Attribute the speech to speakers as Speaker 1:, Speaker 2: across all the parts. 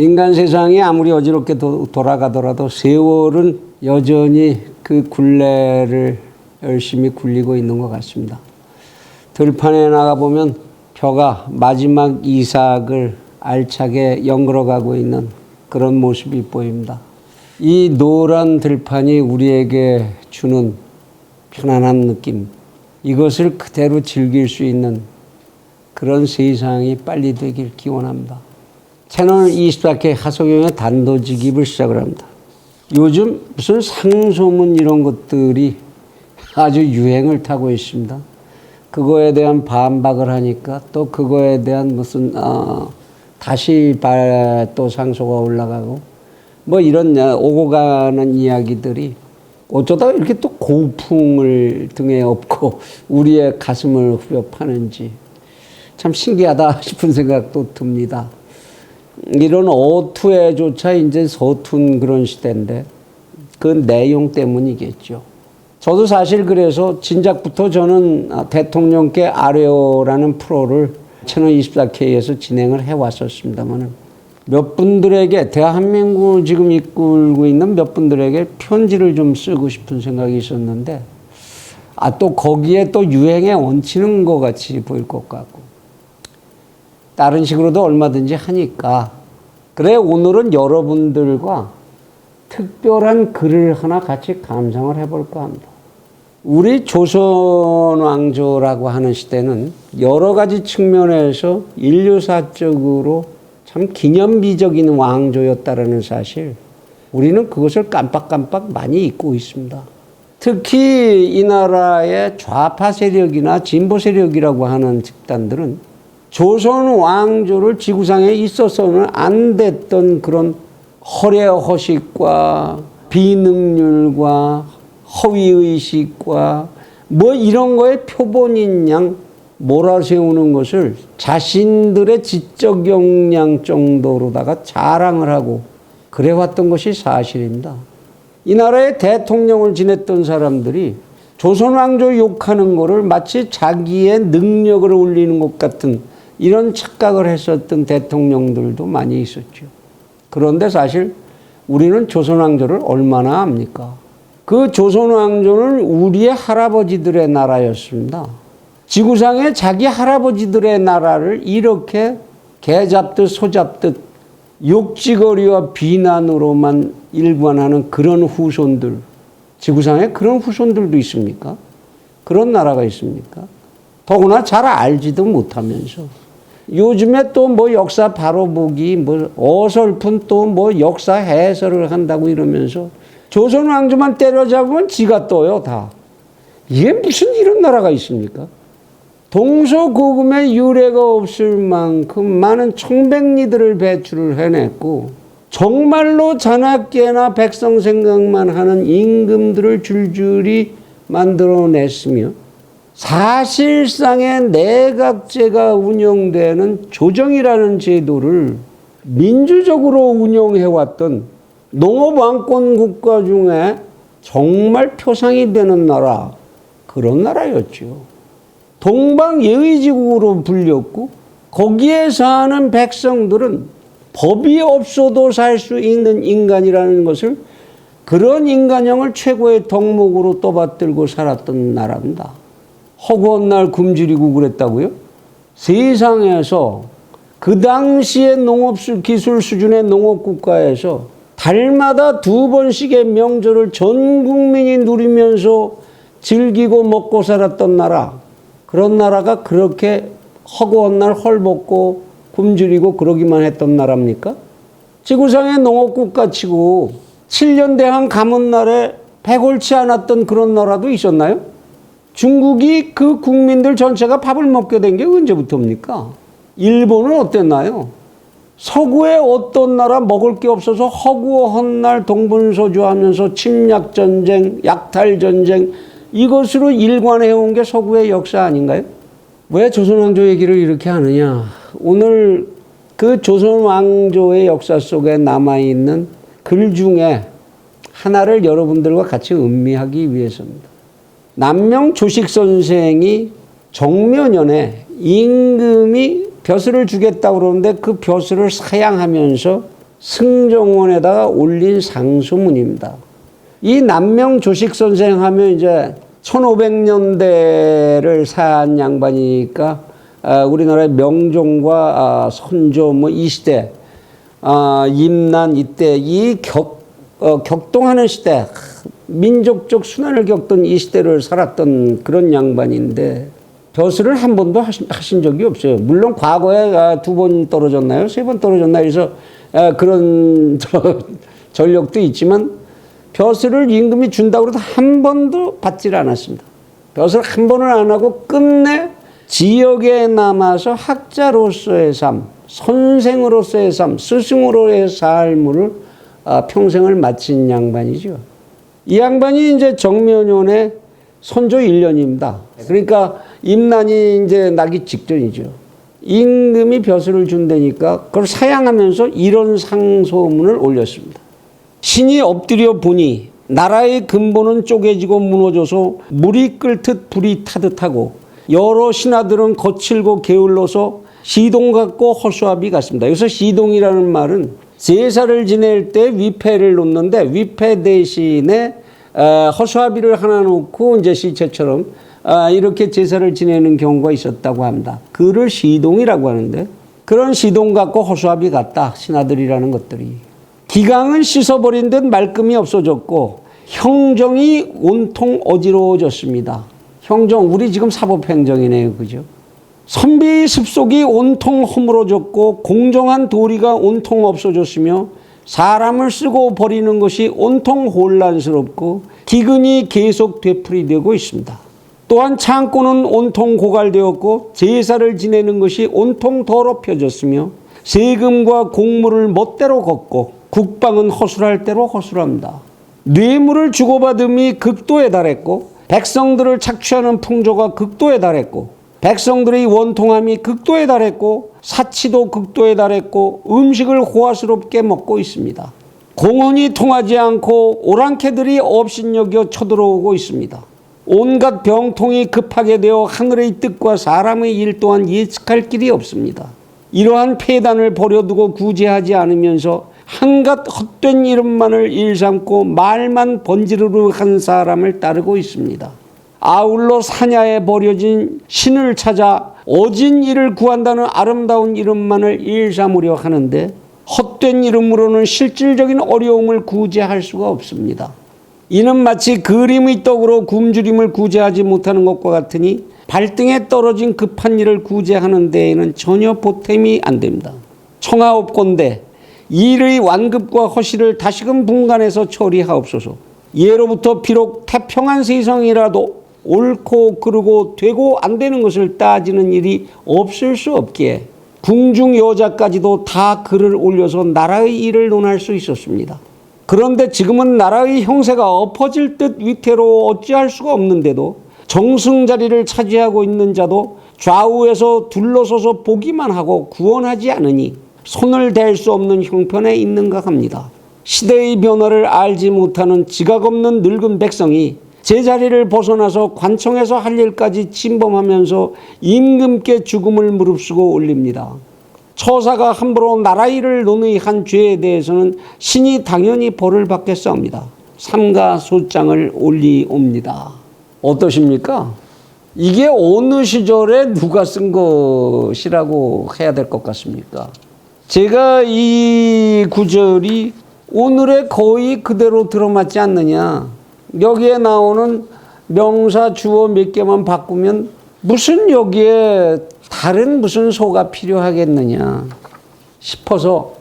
Speaker 1: 인간 세상이 아무리 어지럽게 도, 돌아가더라도 세월은 여전히 그 굴레를 열심히 굴리고 있는 것 같습니다. 들판에 나가보면 벼가 마지막 이삭을 알차게 연걸어가고 있는 그런 모습이 보입니다. 이 노란 들판이 우리에게 주는 편안한 느낌, 이것을 그대로 즐길 수 있는 그런 세상이 빨리 되길 기원합니다. 채널 24K 하소경의 단도직입을 시작을 합니다. 요즘 무슨 상소문 이런 것들이 아주 유행을 타고 있습니다. 그거에 대한 반박을 하니까 또 그거에 대한 무슨 어, 다시 바- 또 상소가 올라가고 뭐 이런 어, 오고 가는 이야기들이 어쩌다 이렇게 또 고풍을 등에 업고 우리의 가슴을 후벼 파는지 참 신기하다 싶은 생각도 듭니다. 이런 어투에조차 이제 서툰 그런 시대인데 그 내용 때문이겠죠. 저도 사실 그래서 진작부터 저는 아, 대통령께 아뢰오라는 프로를 채널 24K에서 진행을 해왔었습니다만은 몇 분들에게 대한민국을 지금 이끌고 있는 몇 분들에게 편지를 좀 쓰고 싶은 생각이 있었는데 아 또 거기에 또 유행에 얹히는 것 같이 보일 것 같고 다른 식으로도 얼마든지 하니까 그래 오늘은 여러분들과 특별한 글을 하나 같이 감상을 해볼까 합니다. 우리 조선 왕조라고 하는 시대는 여러 가지 측면에서 인류사적으로 참 기념비적인 왕조였다라는 사실 우리는 그것을 깜빡깜빡 많이 잊고 있습니다. 특히 이 나라의 좌파 세력이나 진보 세력이라고 하는 집단들은 조선 왕조를 지구상에 있어서는 안 됐던 그런 허례 허식과 비능률과 허위의식과 뭐 이런 거에 표본인 양 몰아세우는 것을 자신들의 지적 역량 정도로다가 자랑을 하고 그래왔던 것이 사실입니다. 이 나라의 대통령을 지냈던 사람들이 조선 왕조 욕하는 거를 마치 자기의 능력을 올리는 것 같은 이런 착각을 했었던 대통령들도 많이 있었죠. 그런데 사실 우리는 조선 왕조를 얼마나 압니까? 그 조선 왕조는 우리의 할아버지들의 나라였습니다. 지구상에 자기 할아버지들의 나라를 이렇게 개 잡듯 소 잡듯 욕지거리와 비난으로만 일관하는 그런 후손들, 지구상에 그런 후손들도 있습니까? 그런 나라가 있습니까? 더구나 잘 알지도 못하면서 요즘에 또 뭐 역사 바로 보기, 뭐 어설픈 또 뭐 역사 해설을 한다고 이러면서 조선 왕조만 때려잡으면 지가 떠요, 다. 이게 무슨 이런 나라가 있습니까? 동서고금의 유례가 없을 만큼 많은 청백리들을 배출을 해냈고 정말로 자나깨나 백성 생각만 하는 임금들을 줄줄이 만들어냈으며 사실상의 내각제가 운영되는 조정이라는 제도를 민주적으로 운영해왔던 농업왕권 국가 중에 정말 표상이 되는 나라 그런 나라였죠. 동방예의지국으로 불렸고 거기에 사는 백성들은 법이 없어도 살 수 있는 인간이라는 것을 그런 인간형을 최고의 덕목으로 떠받들고 살았던 나라입니다. 허구한 날 굶주리고 그랬다고요? 세상에서 그 당시의 농업 기술 수준의 농업 국가에서 달마다 두 번씩의 명절을 전 국민이 누리면서 즐기고 먹고 살았던 나라. 그런 나라가 그렇게 허구한 날 헐벗고 굶주리고 그러기만 했던 나라입니까? 지구상의 농업국가 치고 7년 대한 가문 날에 배골치 않았던 그런 나라도 있었나요? 중국이 그 국민들 전체가 밥을 먹게 된 게 언제부터입니까? 일본은 어땠나요? 서구의 어떤 나라 먹을 게 없어서 허구한 날 동분서주하면서 침략 전쟁, 약탈 전쟁 이것으로 일관해 온 게 서구의 역사 아닌가요? 왜 조선 왕조 얘기를 이렇게 하느냐? 오늘 그 조선 왕조의 역사 속에 남아 있는 글 중에 하나를 여러분들과 같이 음미하기 위해서입니다. 남명 조식 선생이 정묘년에 임금이 벼슬을 주겠다고 그러는데 그 벼슬을 사양하면서 승정원에다가 올린 상소문입니다. 이 남명 조식 선생 하면 이제 1500년대를 산 양반이니까 아, 우리나라의 명종과 아, 선조 뭐 이 시대 아, 임난 이때 이 격, 어, 격동하는 시대 민족적 순환을 겪던 이 시대를 살았던 그런 양반인데 벼슬을 한 번도 하신, 하신 적이 없어요. 물론 과거에 아, 두번 떨어졌나요? 세 번 떨어졌나요? 그래서 아, 그런 저, 전력도 있지만 벼슬을 임금이 준다고 해도 한 번도 받질 않았습니다. 벼슬 한 번을 안 하고 끝내 지역에 남아서 학자로서의 삶, 선생으로서의 삶, 스승으로의 삶을 아, 평생을 마친 양반이죠. 이 양반이 이제 정면연의 선조 1년입니다. 그러니까 임난이 이제 나기 직전이죠. 임금이 벼슬을 준다니까 그걸 사양하면서 이런 상소문을 올렸습니다. 신이 엎드려 보니 나라의 근본은 쪼개지고 무너져서 물이 끓듯 불이 타듯하고 여러 신하들은 거칠고 게을러서 시동 같고 허수아비 같습니다. 여기서 시동이라는 말은 제사를 지낼 때 위패를 놓는데 위패 대신에 어, 허수아비를 하나 놓고 이제 시체처럼 아, 이렇게 제사를 지내는 경우가 있었다고 합니다. 그를 시동이라고 하는데 그런 시동 같고 허수아비 같다 신하들이라는 것들이 기강은 씻어버린 듯 말끔히 없어졌고 형정이 온통 어지러워졌습니다. 형정 우리 지금 사법행정이네요, 그죠? 선비의 습속이 온통 허물어졌고 공정한 도리가 온통 없어졌으며 사람을 쓰고 버리는 것이 온통 혼란스럽고 기근이 계속 되풀이되고 있습니다. 또한 창고는 온통 고갈되었고 제사를 지내는 것이 온통 더럽혀졌으며 세금과 공물을 멋대로 걷고 국방은 허술할 대로 허술합니다. 뇌물을 주고받음이 극도에 달했고 백성들을 착취하는 풍조가 극도에 달했고 백성들의 원통함이 극도에 달했고 사치도 극도에 달했고 음식을 호화스럽게 먹고 있습니다. 공헌이 통하지 않고 오랑캐들이 업신여겨 쳐들어오고 있습니다. 온갖 병통이 급하게 되어 하늘의 뜻과 사람의 일 또한 예측할 길이 없습니다. 이러한 폐단을 버려두고 구제하지 않으면서 한갓 헛된 이름만을 일삼고 말만 번지르르 한 사람을 따르고 있습니다. 아울러 사냐에 버려진 신을 찾아 어진 이를 구한다는 아름다운 이름만을 일삼으려 하는데 헛된 이름으로는 실질적인 어려움을 구제할 수가 없습니다. 이는 마치 그림의 떡으로 굶주림을 구제하지 못하는 것과 같으니 발등에 떨어진 급한 일을 구제하는 데에는 전혀 보탬이 안 됩니다. 청하옵건대 일의 완급과 허실을 다시금 분간해서 처리하옵소서. 예로부터 비록 태평한 세상이라도 옳고 그르고 되고 안 되는 것을 따지는 일이 없을 수 없기에 궁중 여자까지도 다 글을 올려서 나라의 일을 논할 수 있었습니다. 그런데 지금은 나라의 형세가 엎어질 듯 위태로 어찌할 수가 없는데도 정승 자리를 차지하고 있는 자도 좌우에서 둘러서서 보기만 하고 구원하지 않으니 손을 댈 수 없는 형편에 있는가 합니다. 시대의 변화를 알지 못하는 지각 없는 늙은 백성이 제자리를 벗어나서 관청에서 할 일까지 침범하면서 임금께 죽음을 무릅쓰고 올립니다. 처사가 함부로 나라 일을 논의한 죄에 대해서는 신이 당연히 벌을 받겠사옵니다. 삼가 소장을 올리옵니다. 어떠십니까? 이게 어느 시절에 누가 쓴 것이라고 해야 될 것 같습니까? 제가 이 구절이 오늘의 거의 그대로 들어맞지 않느냐. 여기에 나오는 명사 주어 몇 개만 바꾸면 무슨 여기에 다른 무슨 소가 필요하겠느냐 싶어서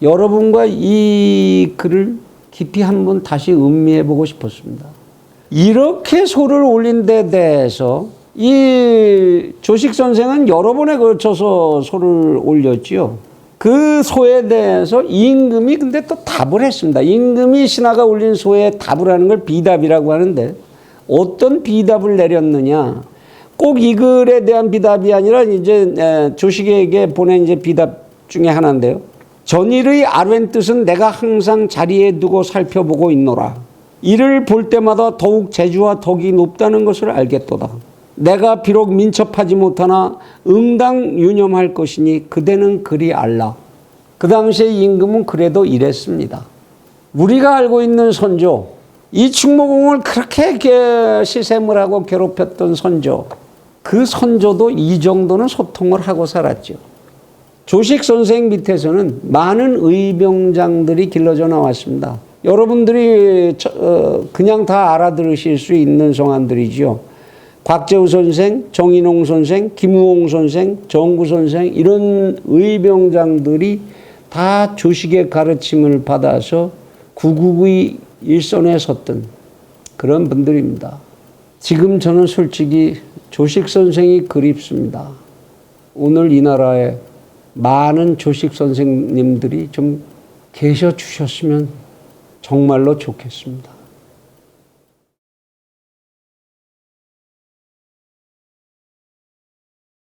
Speaker 1: 여러분과 이 글을 깊이 한번 다시 음미해 보고 싶었습니다. 이렇게 소를 올린 데 대해서 이 조식 선생은 여러 번에 걸쳐서 소를 올렸지요. 그 소에 대해서 임금이 근데 또 답을 했습니다. 임금이 신하가 올린 소에 답을 하는 걸 비답이라고 하는데 어떤 비답을 내렸느냐? 꼭 이 글에 대한 비답이 아니라 이제 조식에게 보낸 이제 비답 중에 하나인데요. 전일의 아르헨 뜻은 내가 항상 자리에 두고 살펴보고 있노라. 이를 볼 때마다 더욱 재주와 덕이 높다는 것을 알겠도다. 내가 비록 민첩하지 못하나 응당 유념할 것이니 그대는 그리 알라. 그 당시에 임금은 그래도 이랬습니다. 우리가 알고 있는 선조, 이 충무공을 그렇게 게- 시샘을 하고 괴롭혔던 선조, 그 선조도 이 정도는 소통을 하고 살았죠. 조식 선생 밑에서는 많은 의병장들이 길러져 나왔습니다. 여러분들이 저- 어, 그냥 다 알아들으실 수 있는 성함들이죠. 곽재우 선생, 정인홍 선생, 김우홍 선생, 정구 선생 이런 의병장들이 다 조식의 가르침을 받아서 구국의 일선에 섰던 그런 분들입니다. 지금 저는 솔직히 조식 선생이 그립습니다. 오늘 이 나라에 많은 조식 선생님들이 좀 계셔 주셨으면 정말로 좋겠습니다.